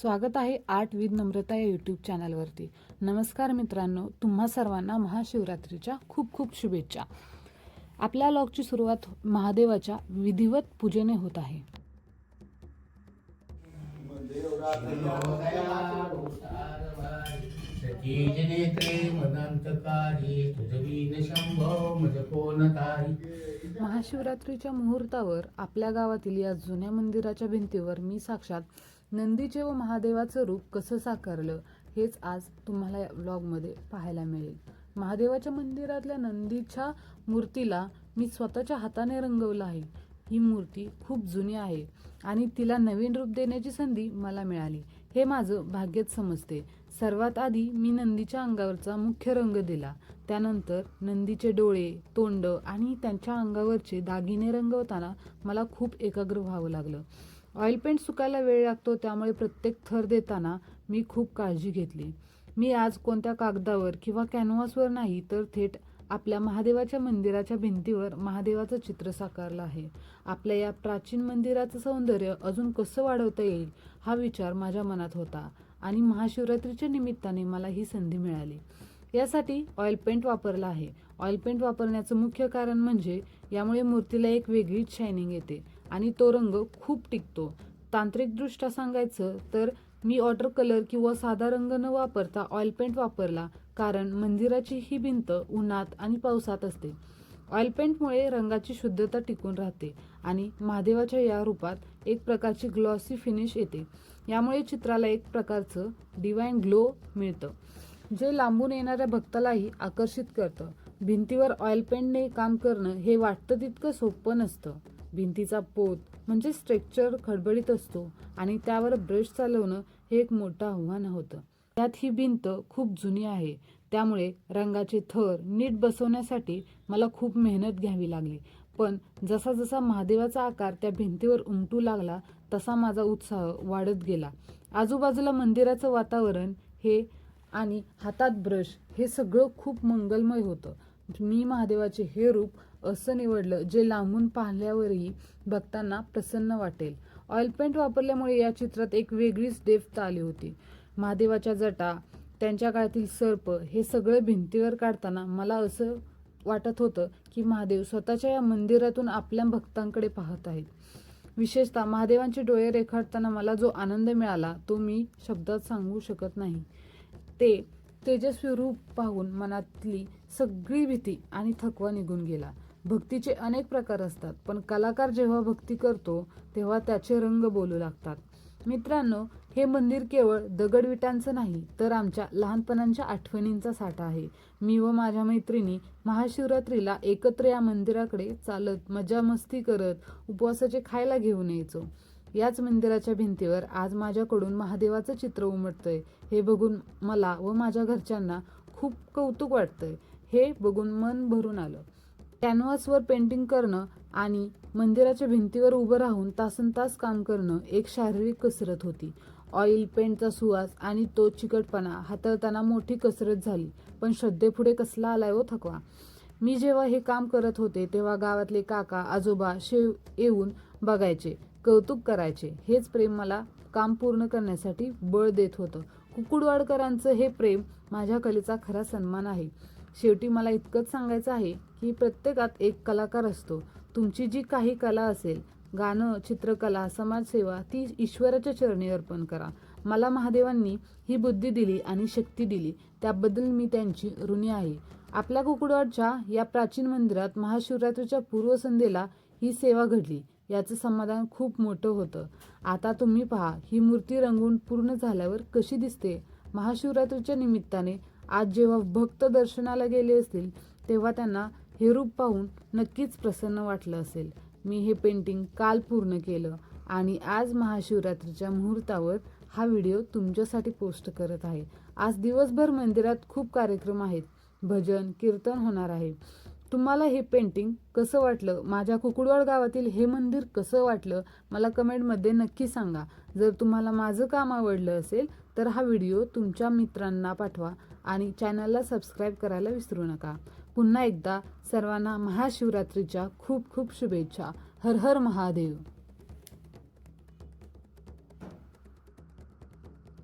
स्वागत आहे art with नम्रता या यूट्यूब चॅनलवरती. नमस्कार मित्रांनो तुम्हा सर्वांना महाशिवरात्रीच्या खूप खूप शुभेच्छा. आपल्या लॉगची सुरुवात महादेवाच्या विधिवत पूजेने होत आहे. महाशिवरात्रीच्या मुहूर्तावर आपल्या गावातील या जुन्या मंदिराच्या भिंतीवर मी साक्षात नंदीचे व महादेवाचं रूप कसं साकारलं हेच आज तुम्हाला या व्लॉगमध्ये पाहायला मिळेल. महादेवाच्या मंदिरातल्या नंदीच्या मूर्तीला मी स्वतःच्या हाताने रंगवलं आहे. ही मूर्ती खूप जुनी आहे आणि तिला नवीन रूप देण्याची संधी मला मिळाली. हे माझं भाग्यच समजते. सर्वात आधी मी नंदीच्या अंगावरचा मुख्य रंग दिला. त्यानंतर नंदीचे डोळे तोंड आणि त्यांच्या अंगावरचे दागिने रंगवताना मला खूप एकाग्र व्हावं लागलं. ऑइल पेंट सुकायला वेळ लागतो त्यामुळे प्रत्येक थर देताना मी खूप काळजी घेतली. मी आज कोणत्या कागदावर किंवा कॅनव्हासवर नाही तर थेट आपल्या महादेवाच्या मंदिराच्या भिंतीवर महादेवाचं चित्र साकारलं आहे. आपल्या या प्राचीन मंदिराचं सौंदर्य अजून कसं वाढवता येईल हा विचार माझ्या मनात होता आणि महाशिवरात्रीच्या निमित्ताने मला ही संधी मिळाली. यासाठी ऑइल पेंट वापरला आहे. ऑइल पेंट वापरण्याचं मुख्य कारण म्हणजे यामुळे मूर्तीला एक वेगळीच शायनिंग येते. आणि तो रंग खूप टिकतो. तांत्रिकदृष्ट्या सांगायचं तर मी वॉटर कलर किंवा साधा रंग न वापरता ऑइल पेंट वापरला कारण मंदिराची ही भिंत उन्हात आणि पावसात असते. ऑइल पेंटमुळे रंगाची शुद्धता टिकून राहते आणि महादेवाच्या या रूपात एक प्रकारची ग्लॉसी फिनिश येते. यामुळे चित्राला एक प्रकारचं डिवाईन ग्लो मिळतं जे लांबून येणाऱ्या भक्तालाही आकर्षित करतं. भिंतीवर ऑइल पेंटने काम करणं हे वाटतं तितकं सोपं नसतं. भिंतीचा पोत म्हणजे स्ट्रक्चर खडबडीत असतो आणि त्यावर ब्रश चालवणं हे एक मोठं आव्हान होतं. त्यात ही भिंत खूप जुनी आहे. त्यामुळे रंगाचे थर नीट बसवण्यासाठी मला खूप मेहनत घ्यावी लागली. पण जसा जसा महादेवाचा आकार त्या भिंतीवर उमटू लागला तसा माझा उत्साह वाढत गेला. आजूबाजूला मंदिराचं वातावरण हे आणि हातात ब्रश हे सगळं खूप मंगलमय होतं. म्हणजे मी महादेवाचे हे रूप असं निवडलं जे लांबून पाहिल्यावरही भक्तांना प्रसन्न वाटेल. ऑइल पेंट वापरल्यामुळे या चित्रात एक वेगळीच डेप्थ आली होती. महादेवाच्या जटा त्यांच्या काळातील सर्प हे सगळं भिंतीवर काढताना मला असं वाटत होतं की महादेव स्वतःच्या या मंदिरातून आपल्या भक्तांकडे पाहत आहेत. विशेषतः महादेवांचे डोळे रेखाटताना मला जो आनंद मिळाला तो मी शब्दात सांगू शकत नाही. ते तेजस्वी रूप पाहून मनातली सगळी भीती आणि थकवा निघून गेला. भक्तीचे अनेक प्रकार असतात पण कलाकार जेव्हा भक्ती करतो तेव्हा त्याचे रंग बोलू लागतात. मित्रांनो हे मंदिर केवळ दगडविटांचं नाही तर आमच्या लहानपणांच्या आठवणींचा साठा आहे. मी व माझ्या मैत्रिणी महाशिवरात्रीला एकत्र या मंदिराकडे चालत मजा मस्ती करत उपवासाचे खायला घेऊन यायचो. याच मंदिराच्या भिंतीवर आज माझ्याकडून महादेवाचं चित्र उमटतंय. हे बघून मला व माझ्या घरच्यांना खूप कौतुक वाटतंय. हे बघून मन भरून आलं. कॅनव्हासवर पेंटिंग करणं आणि मंदिराच्या भिंतीवर उभं राहून तासन तास काम करणं एक शारीरिक कसरत होती. ऑइल पेंटचा सुवास आणि तो चिकटपणा हाताळताना मोठी कसरत झाली पण श्रद्धेपुढे कसला आलाय व थकवा? मी जेव्हा हे काम करत होते तेव्हा गावातले काका आजोबा शेव येऊन बघायचे. कौतुक करायचे. हेच प्रेम मला काम पूर्ण करण्यासाठी बळ देत होतं. कुकुडवाडकरांचं हे प्रेम माझ्या कलेचा खरा सन्मान आहे. शेवटी मला इतकंच सांगायचं आहे की प्रत्येकात एक कलाकार असतो. तुमची जी काही कला असेल गाणं चित्रकला समाजसेवा ती ईश्वराच्या चरणी अर्पण करा. मला महादेवांनी ही बुद्धी दिली आणि शक्ती दिली. त्याबद्दल मी त्यांची ऋणी आहे. आपल्या कुकुडवाडच्या या प्राचीन मंदिरात महाशिवरात्रीच्या पूर्वसंध्येला ही सेवा घडली. याचं समाधान खूप मोठं होतं. आता तुम्ही पहा ही मूर्ती रंगून पूर्ण झाल्यावर कशी दिसते? महाशिवरात्रीच्या निमित्ताने आज जेव्हा भक्त दर्शनाला गेले असतील तेव्हा त्यांना हे रूप पाहून नक्कीच प्रसन्न वाटलं असेल. मी हे पेंटिंग काल पूर्ण केलं आणि आज महाशिवरात्रीच्या मुहूर्तावर हा व्हिडिओ तुमच्यासाठी पोस्ट करत आहे. आज दिवसभर मंदिरात खूप कार्यक्रम आहेत. भजन कीर्तन होणार आहे. तुम्हाला हे पेंटिंग कसं वाटलं? माझ्या कुकुडवाड गावातील हे मंदिर कसं वाटलं? मला कमेंटमध्ये नक्की सांगा. जर तुम्हाला माझं काम आवडलं असेल तर हा व्हिडिओ तुमच्या मित्रांना पाठवा आणि चॅनलला सबस्क्राईब करायला विसरू नका. पुन्हा एकदा सर्वांना महाशिवरात्रीच्या खूप खूप शुभेच्छा. हर हर महादेव.